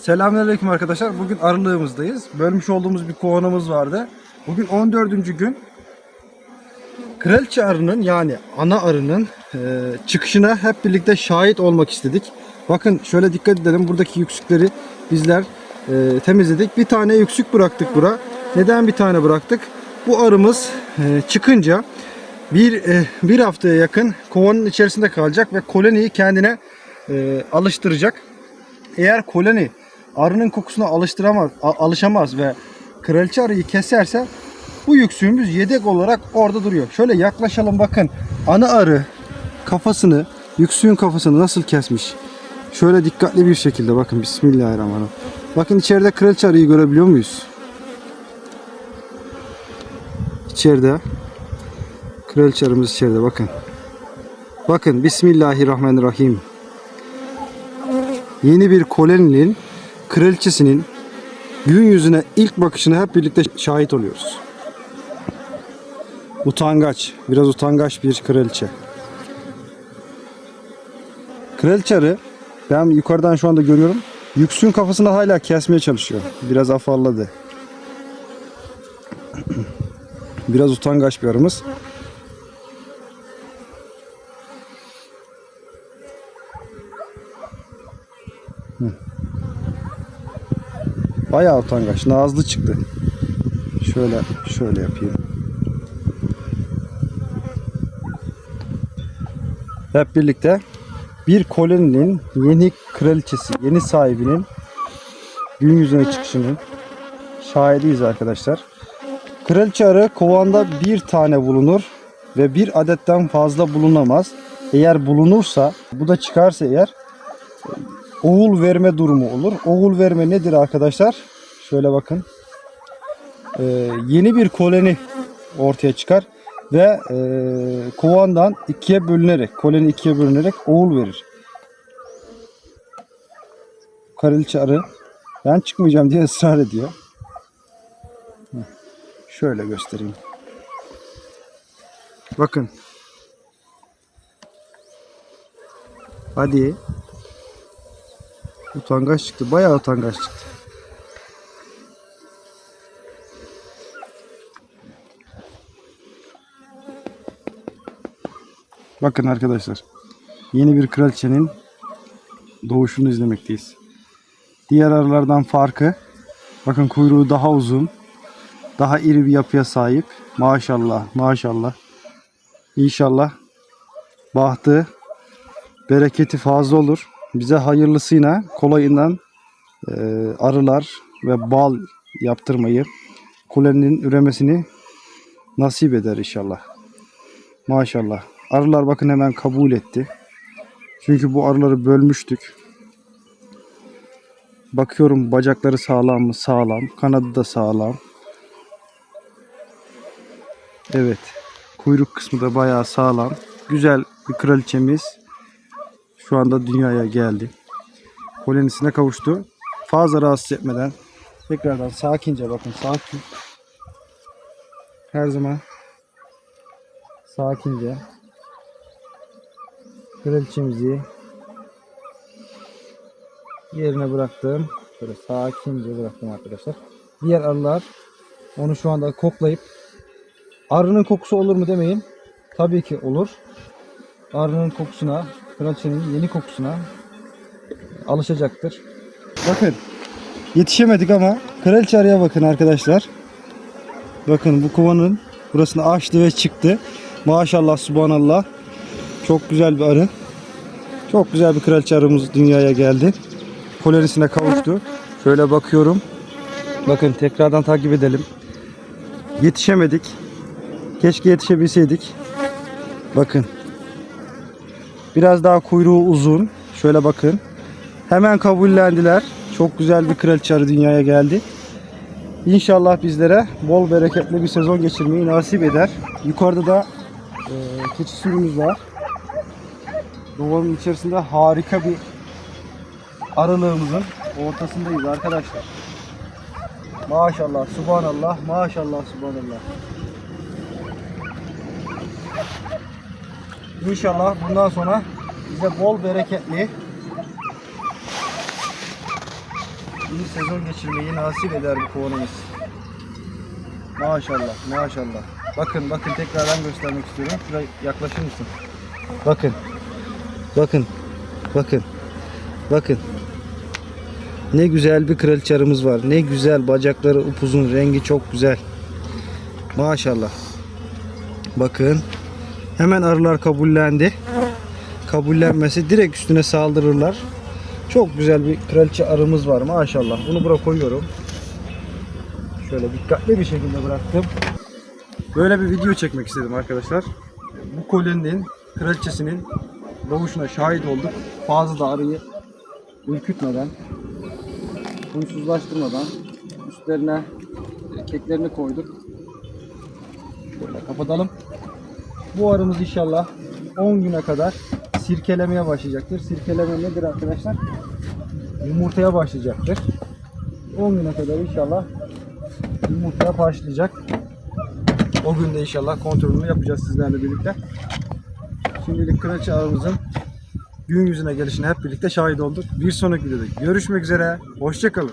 Selamünaleyküm arkadaşlar. Bugün arılığımızdayız. Bölmüş olduğumuz bir kovanımız vardı. Bugün 14. gün. Kraliçe arının yani ana arının e, çıkışına hep birlikte şahit olmak istedik. Bakın şöyle dikkat edelim. Buradaki yüksükleri bizler e, temizledik. Bir tane yüksük bıraktık bura. Neden bir tane bıraktık? Bu arımız e, çıkınca bir bir haftaya yakın kovanın içerisinde kalacak ve koloniyi kendine alıştıracak. Eğer koloni arının kokusuna alıştıramaz, alışamaz ve kraliçe arıyı keserse bu yüksüğümüz yedek olarak orada duruyor. Şöyle yaklaşalım bakın. Ana arı kafasını, yüksüğün kafasını nasıl kesmiş? Şöyle dikkatli bir şekilde bakın. Bismillahirrahmanirrahim. Bakın içeride kraliçe arıyı görebiliyor muyuz? İçeride. Kraliçe arımız içeride bakın. Bakın Bismillahirrahmanirrahim. Yeni bir koloninin kraliçesinin gün yüzüne ilk bakışına hep birlikte şahit oluyoruz. Utangaç, biraz utangaç bir kraliçe. Kraliçe arı, ben yukarıdan şu anda görüyorum. Yüksün kafasını hala kesmeye çalışıyor. Biraz afalladı. Biraz utangaç bir arımız. Bayağı utangaç. Nazlı çıktı. Şöyle şöyle yapayım. Hep birlikte bir koloninin yeni kraliçesi, yeni sahibinin gün yüzüne çıkışının şahidiyiz arkadaşlar. Kraliçe arı kovanda bir tane bulunur ve bir adetten fazla bulunamaz. Eğer bulunursa, bu da çıkarsa eğer oğul verme durumu olur. Oğul verme nedir arkadaşlar? Şöyle bakın. Ee, yeni bir koloni ortaya çıkar ve e, kovandan ikiye bölünerek, koloni ikiye bölünerek oğul verir. Kraliçe arı ben çıkmayacağım diye ısrar ediyor. Şöyle göstereyim. Bakın. Hadi. Utangaç çıktı. Bayağı utangaç çıktı. Bakın arkadaşlar. Yeni bir kraliçenin doğuşunu izlemekteyiz. Diğer arılardan farkı bakın kuyruğu daha uzun. Daha iri bir yapıya sahip. Maşallah, maşallah. İnşallah bahtı, bereketi fazla olur. Bize hayırlısıyla kolayından e, arılar ve bal yaptırmayı, kulenin üremesini nasip eder inşallah. Maşallah. Arılar bakın hemen kabul etti. Çünkü bu arıları bölmüştük. Bakıyorum bacakları sağlam mı? Sağlam. Kanadı da sağlam. Evet. Kuyruk kısmı da bayağı sağlam. Güzel bir kraliçemiz şu anda dünyaya geldi. Kolonisine kavuştu. Fazla rahatsız etmeden tekrardan sakince bakın sakin. Her zaman sakince kraliçemizi yerine bıraktım. Şöyle sakince bıraktım arkadaşlar. Diğer arılar onu şu anda koklayıp arının kokusu olur mu demeyin. Tabii ki olur. Arının kokusuna, kraliçenin yeni kokusuna alışacaktır. Bakın yetişemedik ama kraliçe arıya bakın arkadaşlar. Bakın bu kovanın burasını açtı ve çıktı. Maşallah subhanallah. Çok güzel bir arı. Çok güzel bir kraliçe arımız dünyaya geldi. Kolonisine kavuştu. Şöyle bakıyorum. Bakın tekrardan takip edelim. Yetişemedik. Keşke yetişebilseydik. Bakın. Biraz daha kuyruğu uzun. Şöyle bakın. Hemen kabullendiler. Çok güzel bir kraliçe arı dünyaya geldi. İnşallah bizlere bol bereketli bir sezon geçirmeyi nasip eder. Yukarıda da e, keçi sürümüz var. Doğanın içerisinde harika bir aralığımızın ortasındayız arkadaşlar. Maşallah, subhanallah, maşallah, subhanallah. İnşallah bundan sonra bize bol bereketli iyi sezon geçirmeyi nasip eder bu kovanımız. Maşallah, maşallah. Bakın, bakın tekrardan göstermek istiyorum. Şuraya yaklaşır mısın? Bakın. Bakın. Bakın. Bakın. Ne güzel bir kraliçe arımız var. Ne güzel bacakları upuzun, rengi çok güzel. Maşallah. Bakın. Hemen arılar kabullendi. Kabullenmesi direkt üstüne saldırırlar. Çok güzel bir kraliçe arımız var maşallah. Bunu buraya koyuyorum. Şöyle dikkatli bir şekilde bıraktım. Böyle bir video çekmek istedim arkadaşlar. Bu koloninin kraliçesinin doğuşuna şahit olduk. Fazla da arıyı ürkütmeden, huysuzlaştırmadan üstlerine keklerini koyduk. Şöyle kapatalım. Bu arımız inşallah 10 güne kadar sirkelemeye başlayacaktır. Sirkeleme nedir arkadaşlar? Yumurtaya başlayacaktır. 10 güne kadar inşallah yumurtaya başlayacak. O gün de inşallah kontrolünü yapacağız sizlerle birlikte. Şimdilik kraliçe ağımızın gün yüzüne gelişine hep birlikte şahit olduk. Bir sonraki videoda görüşmek üzere. Hoşçakalın.